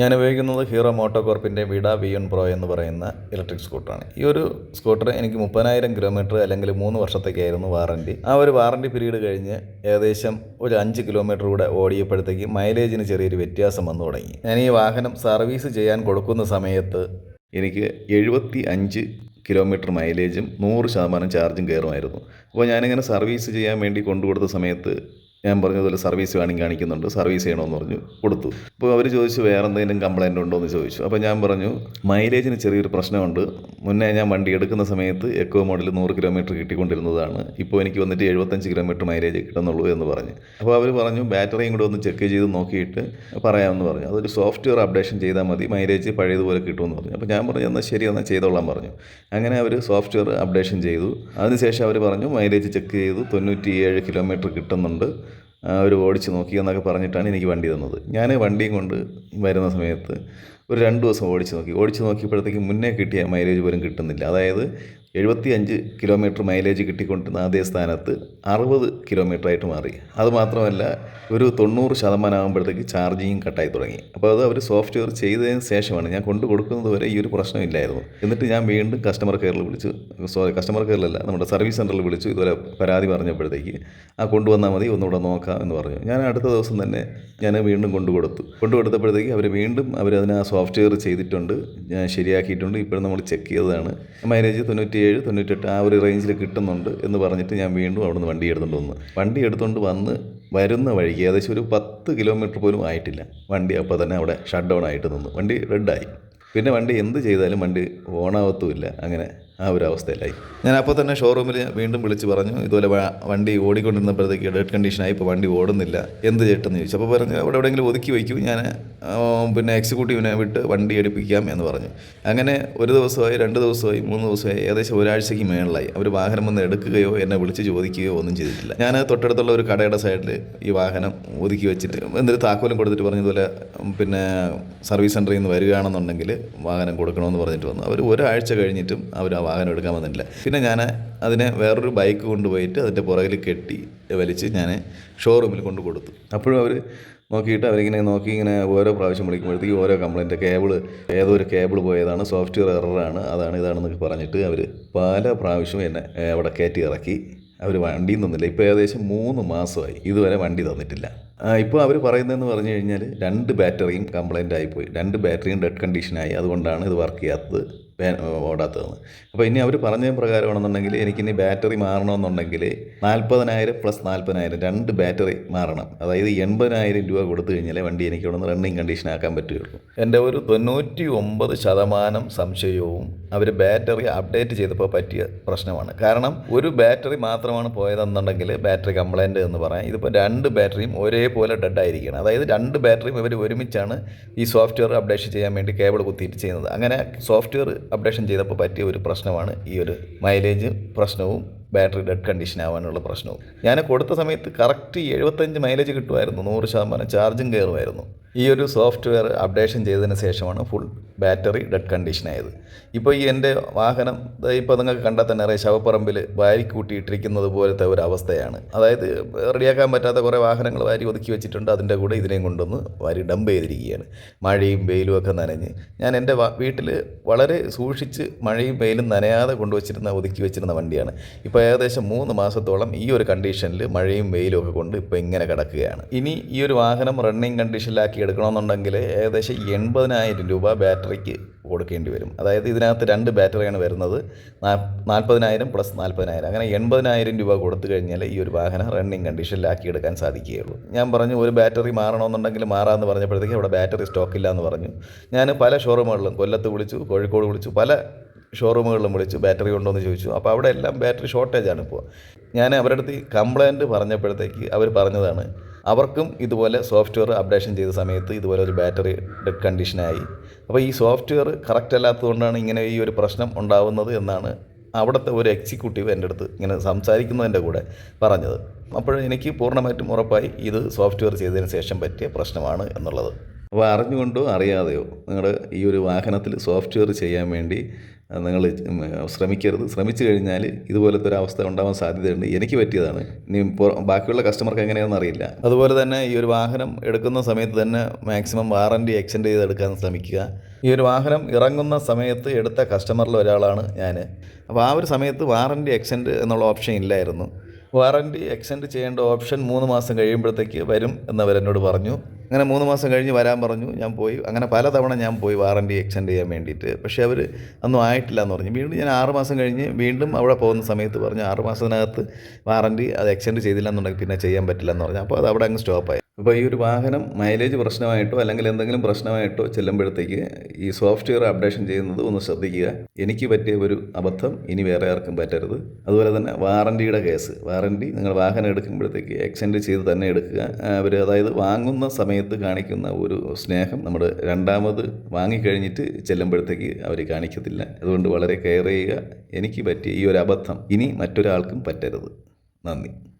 ഞാൻ ഉപയോഗിക്കുന്നത് Hero Moto കോർപ്പിന്റെ വിഡ വി എൺ പ്രോ എന്ന് പറയുന്ന ഇലക്ട്രിക് സ്കൂട്ടറാണ്. ഈ ഒരു സ്കൂട്ടർ എനിക്ക് മുപ്പതിനായിരം കിലോമീറ്റർ അല്ലെങ്കിൽ മൂന്ന് വർഷത്തേക്കായിരുന്നു വാറന്റി. ആ ഒരു വാറന്റി പീരീഡ് കഴിഞ്ഞ് ഏകദേശം ഒരു അഞ്ച് കിലോമീറ്റർ കൂടെ ഓടിയപ്പോഴത്തേക്ക് മൈലേജിന് ചെറിയൊരു വ്യത്യാസം വന്നു തുടങ്ങി. ഞാൻ ഈ വാഹനം സർവീസ് ചെയ്യാൻ കൊടുക്കുന്ന സമയത്ത് എനിക്ക് എഴുപത്തി അഞ്ച് കിലോമീറ്റർ മൈലേജും നൂറ് ശതമാനം ചാർജും കയറുമായിരുന്നു. അപ്പോൾ ഞാനിങ്ങനെ സർവീസ് ചെയ്യാൻ വേണ്ടി കൊണ്ടുകൊടുത്ത സമയത്ത് ഞാൻ പറഞ്ഞതുപോലെ സർവീസ് വേണമെങ്കിൽ കാണിക്കുന്നുണ്ട് സർവീസ് ചെയ്യണമെന്ന് പറഞ്ഞു കൊടുത്തു. അപ്പോൾ അവർ ചോദിച്ചു വേറെ എന്തെങ്കിലും കംപ്ലൈന്റ് ഉണ്ടോ എന്ന് ചോദിച്ചു. അപ്പോൾ ഞാൻ പറഞ്ഞു മൈലേജിന് ചെറിയൊരു പ്രശ്നമുണ്ട്. മുന്നേ ഞാൻ വണ്ടി എടുക്കുന്ന സമയത്ത് എക്കോ മോഡൽ നൂറ് കിലോമീറ്റർ കിട്ടിക്കൊണ്ടിരുന്നതാണ്. ഇപ്പോൾ എനിക്ക് വന്നിട്ട് എഴുപത്തഞ്ച് കിലോമീറ്റർ മൈലേജ് കിട്ടുന്നുള്ളൂ എന്ന് പറഞ്ഞു. അപ്പോൾ അവർ പറഞ്ഞു ബാറ്ററിയും കൂടെ ഒന്ന് ചെക്ക് ചെയ്ത് നോക്കിയിട്ട് പറയാമെന്ന് പറഞ്ഞു. അതൊരു സോഫ്റ്റ്വെയർ അപ്ഡേഷൻ ചെയ്താൽ മതി മൈലേജ് പഴയതുപോലെ കിട്ടുമെന്ന് പറഞ്ഞു. അപ്പോൾ ഞാൻ പറഞ്ഞു എന്നാൽ ശരി എന്നാൽ ചെയ്തോളാം പറഞ്ഞു. അങ്ങനെ അവർ സോഫ്റ്റ്വെയർ അപ്ഡേഷൻ ചെയ്തു. അതിനുശേഷം അവർ പറഞ്ഞു മൈലേജ് ചെക്ക് ചെയ്തു തൊണ്ണൂറ്റി ഏഴ് കിലോമീറ്റർ കിട്ടുന്നുണ്ട്. അവർ ഓടിച്ച് നോക്കി എന്നൊക്കെ പറഞ്ഞിട്ടാണ് എനിക്ക് വണ്ടി തന്നത്. ഞാൻ വണ്ടിയും കൊണ്ട് വരുന്ന സമയത്ത് ഒരു രണ്ട് ദിവസം ഓടിച്ച് നോക്കി. ഓടിച്ച് നോക്കിയപ്പോഴത്തേക്ക് മുന്നേ കിട്ടിയ മൈലേജ് പോലും കിട്ടുന്നില്ല. അതായത് എഴുപത്തി അഞ്ച് കിലോമീറ്റർ മൈലേജ് കിട്ടിക്കൊണ്ടിരുന്ന അതേ സ്ഥാനത്ത് അറുപത് കിലോമീറ്റർ ആയിട്ട് മാറി അതുമാത്രമല്ല ഒരു തൊണ്ണൂറ് ശതമാനം ആകുമ്പോഴത്തേക്ക് ചാർജിങ് കട്ടായി തുടങ്ങി. അപ്പോൾ അത് അവർ സോഫ്റ്റ്വെയർ ചെയ്തതിന് ശേഷമാണ് ഞാൻ കൊണ്ടു കൊടുക്കുന്നത് വരെ ഈ ഒരു പ്രശ്നമില്ലായിരുന്നു എന്നിട്ട് ഞാൻ വീണ്ടും കസ്റ്റമർ കെയറിൽ വിളിച്ചു. സോറി കസ്റ്റമർ കെയറിലല്ല നമ്മുടെ സർവീസ് സെന്ററിൽ വിളിച്ചു ഇതുപോലെ പരാതി പറഞ്ഞപ്പോഴത്തേക്ക്. ആ കൊണ്ടുവന്നാൽ മതി ഒന്നുകൂടെ നോക്കാം എന്ന് പറഞ്ഞു. ഞാൻ അടുത്ത ദിവസം തന്നെ ഞാൻ വീണ്ടും കൊണ്ടു കൊടുത്തു. കൊണ്ടു കൊടുത്തപ്പോഴത്തേക്ക് അവർ വീണ്ടും ആ സോഫ്റ്റ്വെയർ ചെയ്തിട്ടുണ്ട് ഞാൻ ശരിയാക്കിയിട്ടുണ്ട്. ഇപ്പോഴും നമ്മൾ ചെക്ക് ചെയ്തതാണ്. മൈലേജ് തൊണ്ണൂറ്റിയേഴ് തൊണ്ണൂറ്റെട്ട് ആ ഒരു റേഞ്ചിൽ കിട്ടുന്നുണ്ട് എന്ന് പറഞ്ഞിട്ട് ഞാൻ വീണ്ടും അവിടുന്ന് വണ്ടി എടുത്തുകൊണ്ട് വന്നു. വണ്ടി എടുത്തുകൊണ്ട് വന്ന് വരുന്ന വഴിക്ക് ഏകദേശം ഒരു പത്ത് കിലോമീറ്റർ പോലും ആയിട്ടില്ല. വണ്ടി അപ്പോൾ തന്നെ അവിടെ ഷട്ട് ഡൗൺ ആയിട്ട് നിന്നു. വണ്ടി റെഡായി പിന്നെ വണ്ടി എന്ത് ചെയ്താലും വണ്ടി ഓണാവത്തുമില്ല അങ്ങനെ ആ ഒരു അവസ്ഥയിലായി. ഞാൻ അപ്പോൾ തന്നെ ഷോറൂമിൽ വീണ്ടും വിളിച്ച് പറഞ്ഞു ഇതുപോലെ വണ്ടി ഓടിക്കൊണ്ടിരുന്നപ്പോഴത്തേക്ക് ഡെഡ് കണ്ടീഷനായി ഇപ്പോൾ വണ്ടി ഓടുന്നില്ല. എന്ത് ചേട്ടെന്ന് ചോദിച്ചു. അപ്പോൾ പറഞ്ഞു അവിടെ എവിടെയെങ്കിലും ഒതുക്കി വയ്ക്കൂ. ഞാൻ പിന്നെ എക്സിക്യൂട്ടീവിനെ വിട്ട് വണ്ടി എടുപ്പിക്കാം എന്ന് പറഞ്ഞു. അങ്ങനെ ഒരു ദിവസമായി രണ്ട് ദിവസമായി മൂന്ന് ദിവസമായി ഏകദേശം ഒരാഴ്ചയ്ക്ക് മേളിലായി. അവർ വാഹനം വന്ന് എടുക്കുകയോ എന്നെ വിളിച്ച് ചോദിക്കുകയോ ഒന്നും ചെയ്തിട്ടില്ല. ഞാൻ തൊട്ടടുത്തുള്ള ഒരു കടയുടെ സൈഡിൽ ഈ വാഹനം ഒതുക്കി വെച്ചിട്ട് എന്തൊരു താക്കോലും കൊടുത്തിട്ട് പറഞ്ഞതുപോലെ പിന്നെ സർവീസ് സെന്ററിൽ നിന്ന് വരികയാണെന്നുണ്ടെങ്കിൽ വാഹനം കൊടുക്കണമെന്ന് പറഞ്ഞിട്ട് വന്നു. അവർ ഒരാഴ്ച കഴിഞ്ഞിട്ടും അവർ ആ വാഹനം എടുക്കാൻ വന്നില്ല പിന്നെ ഞാൻ അതിനെ വേറൊരു ബൈക്ക് കൊണ്ടുപോയിട്ട് അതിന്റെ പുറകിൽ കെട്ടി വലിച്ച് ഞാൻ ഷോറൂമിൽ കൊണ്ട് കൊടുത്തു. അപ്പോഴും അവർ നോക്കിയിട്ട് അവരിങ്ങനെ നോക്കി ഇങ്ങനെ ഓരോ പ്രാവശ്യം വിളിക്കുമ്പോഴത്തേക്ക് ഓരോ കംപ്ലൈന്റ് കേബിൾ ഏതോ ഒരു കേബിൾ പോയതാണ് സോഫ്റ്റ്വെയർ എററാണ് അതാണ് ഇതാണെന്നൊക്കെ പറഞ്ഞിട്ട് അവർ പല പ്രാവശ്യവും എന്നെ അവിടെ കയറ്റി ഇറക്കി. അവർ വണ്ടിയും തന്നില്ല. ഇപ്പോൾ ഏകദേശം മൂന്ന് മാസമായി. ഇതുവരെ വണ്ടി തന്നിട്ടില്ല. ഇപ്പോൾ അവർ പറയുന്നതെന്ന് പറഞ്ഞു കഴിഞ്ഞാൽ രണ്ട് ബാറ്ററിയും കംപ്ലൈന്റ് ആയിപ്പോയി രണ്ട് ബാറ്ററിയും ഡെഡ് കണ്ടീഷനായി അതുകൊണ്ടാണ് ഇത് വർക്ക് ചെയ്യാത്തത്. ഓടാത്തതെന്ന് അപ്പോൾ ഇനി അവർ പറഞ്ഞ പ്രകാരമാണെന്നുണ്ടെങ്കിൽ എനിക്കിനി ബാറ്ററി മാറണമെന്നുണ്ടെങ്കിൽ നാൽപ്പതിനായിരം പ്ലസ് നാൽപ്പതിനായിരം രണ്ട് ബാറ്ററി മാറണം. അതായത് എൺപതിനായിരം രൂപ കൊടുത്തു കഴിഞ്ഞാലേ വണ്ടി എനിക്ക് ഇവിടെ നിന്ന് റണ്ണിങ് കണ്ടീഷൻ ആക്കാൻ പറ്റുകയുള്ളൂ. എന്റെ ഒരു തൊണ്ണൂറ്റി ഒമ്പത് ശതമാനം സംശയവും അവർ ബാറ്ററി അപ്ഡേറ്റ് ചെയ്തപ്പോൾ പറ്റിയ പ്രശ്നമാണ്. കാരണം ഒരു ബാറ്ററി മാത്രമാണ് പോയതെന്നുണ്ടെങ്കിൽ ബാറ്ററി കംപ്ലൈന്റ് എന്ന് പറയാം. ഇതിപ്പോൾ രണ്ട് ബാറ്ററിയും ഒരേപോലെ ഡെഡ് ആയിരിക്കണം. അതായത് രണ്ട് ബാറ്ററിയും ഇവർ ഒരുമിച്ചാണ് ഈ സോഫ്റ്റ്വെയർ അപ്ഡേഷൻ ചെയ്യാൻ വേണ്ടി കേബിൾ കുത്തിയിട്ട് ചെയ്യുന്നത്. അങ്ങനെ സോഫ്റ്റ്വെയർ അപ്ഡേഷൻ ചെയ്തപ്പോൾ പറ്റിയ ഒരു പ്രശ്നമാണ് ഈ ഒരു മൈലേജ് പ്രശ്നവും ബാറ്ററി ഡെഡ് കണ്ടീഷൻ ആവാനുള്ള പ്രശ്നവും. ഞാൻ കൊടുത്ത സമയത്ത് കറക്റ്റ് എഴുപത്തഞ്ച് മൈലേജ് കിട്ടുമായിരുന്നു. നൂറ് ശതമാനം ചാർജും കയറുമായിരുന്നു. ഈ ഒരു സോഫ്റ്റ്വെയർ അപ്ഡേഷൻ ചെയ്തതിന് ശേഷമാണ് ഫുൾ ബാറ്ററി ഡെഡ് കണ്ടീഷൻ ആയത്. ഇപ്പോൾ ഈ എന്റെ വാഹനം ഇപ്പോൾ നിങ്ങൾക്ക് കണ്ടാൽ തന്നെ അറിയാം ശവപ്പറമ്പിൽ വാരി കൂട്ടിയിട്ടിരിക്കുന്നത് പോലത്തെ ഒരു അവസ്ഥയാണ്. അതായത് റെഡിയാക്കാൻ പറ്റാത്ത കുറേ വാഹനങ്ങൾ വാരി ഒതുക്കി വെച്ചിട്ടുണ്ട് അതിന്റെ കൂടെ ഇതിനെയും കൊണ്ടുവന്ന് വാരി ഡംപ് ചെയ്തിരിക്കുകയാണ്. മഴയും വെയിലും ഒക്കെ നനഞ്ഞ്. ഞാൻ എന്റെ വീട്ടിൽ വളരെ സൂക്ഷിച്ച് മഴയും വെയിലും നനയാതെ കൊണ്ടുവച്ചിരുന്ന ഒതുക്കി വെച്ചിരുന്ന വണ്ടിയാണ്. ഇപ്പോൾ ഏകദേശം മൂന്ന് മാസത്തോളം ഈ ഒരു കണ്ടീഷനിൽ മഴയും വെയിലും ഒക്കെ കൊണ്ട് ഇപ്പോൾ ഇങ്ങനെ കിടക്കുകയാണ്. ഇനി ഈ ഒരു വാഹനം റണ്ണിങ് കണ്ടീഷനിലാക്കി എടുക്കണമെന്നുണ്ടെങ്കിൽ ഏകദേശം എൺപതിനായിരം രൂപ ബാറ്ററിക്ക് കൊടുക്കേണ്ടി വരും. അതായത് ഇതിനകത്ത് രണ്ട് ബാറ്ററിയാണ് വരുന്നത്. നാൽപ്പതിനായിരം പ്ലസ് നാൽപ്പതിനായിരം. അങ്ങനെ എൺപതിനായിരം രൂപ കൊടുത്തു കഴിഞ്ഞാൽ ഈ ഒരു വാഹനം റണ്ണിങ് കണ്ടീഷനിലാക്കി എടുക്കാൻ സാധിക്കുകയുള്ളൂ. ഞാൻ പറഞ്ഞു ഒരു ബാറ്ററി മാറണമെന്നുണ്ടെങ്കിൽ മാറാമെന്ന് പറഞ്ഞപ്പോഴത്തേക്ക് അവിടെ ബാറ്ററി സ്റ്റോക്ക് ഇല്ല എന്ന് പറഞ്ഞു. ഞാൻ പല ഷോറൂമുകളിലും കൊല്ലത്ത് വിളിച്ചു കോഴിക്കോട് വിളിച്ചു പല ഷോറൂമുകളിലും വിളിച്ചു ബാറ്ററി ഉണ്ടോ എന്ന് ചോദിച്ചു. അപ്പോൾ അവിടെ എല്ലാം ബാറ്ററി ഷോർട്ടേജാണ് ഇപ്പോൾ ഞാൻ അവരുടെ അടുത്ത് കംപ്ലയിന്റ് പറഞ്ഞപ്പോഴത്തേക്ക് അവർ പറഞ്ഞതാണ് അവർക്കും ഇതുപോലെ സോഫ്റ്റ്വെയർ അപ്ഡേഷൻ ചെയ്ത സമയത്ത് ഇതുപോലെ ഒരു ബാറ്ററി ഡെഡ് കണ്ടീഷനായി അപ്പോൾ ഈ സോഫ്റ്റ്വെയർ കറക്റ്റ് അല്ലാത്തതുകൊണ്ടാണ് ഇങ്ങനെ ഈ ഒരു പ്രശ്നം ഉണ്ടാവുന്നത് എന്നാണ് അവിടുത്തെ ഒരു എക്സിക്യൂട്ടീവ് എന്റെ അടുത്ത് ഇങ്ങനെ സംസാരിക്കുന്നതിന്റെ കൂടെ പറഞ്ഞത്. അപ്പോൾ എനിക്ക് പൂർണമായിട്ടും ഉറപ്പായി ഇത് സോഫ്റ്റ്വെയർ ചെയ്തതിന് ശേഷം പറ്റിയ പ്രശ്നമാണ് എന്നുള്ളത്. അപ്പോൾ അറിഞ്ഞുകൊണ്ടോ അറിയാതെയോ നിങ്ങൾ ഈ ഒരു വാഹനത്തിൽ സോഫ്റ്റ്വെയർ ചെയ്യാൻ വേണ്ടി നിങ്ങൾ ശ്രമിക്കരുത്. ശ്രമിച്ചു കഴിഞ്ഞാൽ ഇതുപോലത്തെ ഒരു അവസ്ഥ ഉണ്ടാവാൻ സാധ്യതയുണ്ട്. എനിക്ക് പറ്റിയതാണ്. ഇനി ബാക്കിയുള്ള കസ്റ്റമർക്ക് എങ്ങനെയാണെന്ന് അറിയില്ല. അതുപോലെ തന്നെ ഈ ഒരു വാഹനം എടുക്കുന്ന സമയത്ത് തന്നെ മാക്സിമം വാറന്റി എക്സ്റ്റെൻഡ് ചെയ്തെടുക്കാൻ ശ്രമിക്കുക. ഈ ഒരു വാഹനം ഇറങ്ങുന്ന സമയത്ത് എടുത്ത കസ്റ്റമറിൽ ഒരാളാണ് ഞാൻ. അപ്പോൾ ആ ഒരു സമയത്ത് വാറന്റി എക്സ്റ്റെൻഡ് എന്നുള്ള ഓപ്ഷൻ ഇല്ലായിരുന്നു. വാറന്റി എക്സ്റ്റെൻഡ് ചെയ്യേണ്ട ഓപ്ഷൻ മൂന്ന് മാസം കഴിയുമ്പോഴത്തേക്ക് വരും എന്നവരെന്നോട് പറഞ്ഞു. അങ്ങനെ മൂന്ന് മാസം കഴിഞ്ഞ് വരാൻ പറഞ്ഞു ഞാൻ പോയി. അങ്ങനെ പലതവണ ഞാൻ പോയി വാറണ്ടി എക്സ്റ്റെൻഡ് ചെയ്യാൻ വേണ്ടിയിട്ട്. പക്ഷേ അവർ ഒന്നും ആയിട്ടില്ല എന്ന് പറഞ്ഞു. വീണ്ടും ഞാൻ ആറ് മാസം കഴിഞ്ഞ് വീണ്ടും അവിടെ പോകുന്ന സമയത്ത് പറഞ്ഞു ആറ് മാസത്തിനകത്ത് വാറണ്ടി അത് എക്സ്റ്റെൻഡ് ചെയ്തില്ല എന്നുണ്ടെങ്കിൽ പിന്നെ ചെയ്യാൻ പറ്റില്ല എന്ന് പറഞ്ഞു. അപ്പോൾ അത് അവിടെ അങ്ങ് സ്റ്റോപ്പായി അപ്പോൾ ഈ ഒരു വാഹനം മൈലേജ് പ്രശ്നമായിട്ടോ അല്ലെങ്കിൽ എന്തെങ്കിലും പ്രശ്നമായിട്ടോ ചെല്ലുമ്പോഴത്തേക്ക് ഈ സോഫ്റ്റ്വെയർ അപ്ഡേഷൻ ചെയ്യുന്നത് ഒന്ന് ശ്രദ്ധിക്കുക. എനിക്ക് പറ്റിയ ഒരു അബദ്ധം ഇനി വേറെ ആർക്കും പറ്റരുത്. അതുപോലെ തന്നെ വാറണ്ടിയുടെ കേസ്. വാറണ്ടി നിങ്ങൾ വാഹനം എടുക്കുമ്പോഴത്തേക്ക് എക്സ്റ്റെൻഡ് ചെയ്ത് തന്നെ എടുക്കുക. അവർ അതായത് വാങ്ങുന്ന സമയത്ത് കാണിക്കുന്ന ഒരു സ്നേഹം നമ്മൾ രണ്ടാമത് വാങ്ങിക്കഴിഞ്ഞിട്ട് ചെല്ലുമ്പോഴത്തേക്ക് അവർ കാണിക്കത്തില്ല. അതുകൊണ്ട് വളരെ കെയർ ചെയ്യുക. എനിക്ക് പറ്റിയ ഈ ഒരു അബദ്ധം ഇനി മറ്റൊരാൾക്കും പറ്റരുത്. നന്ദി.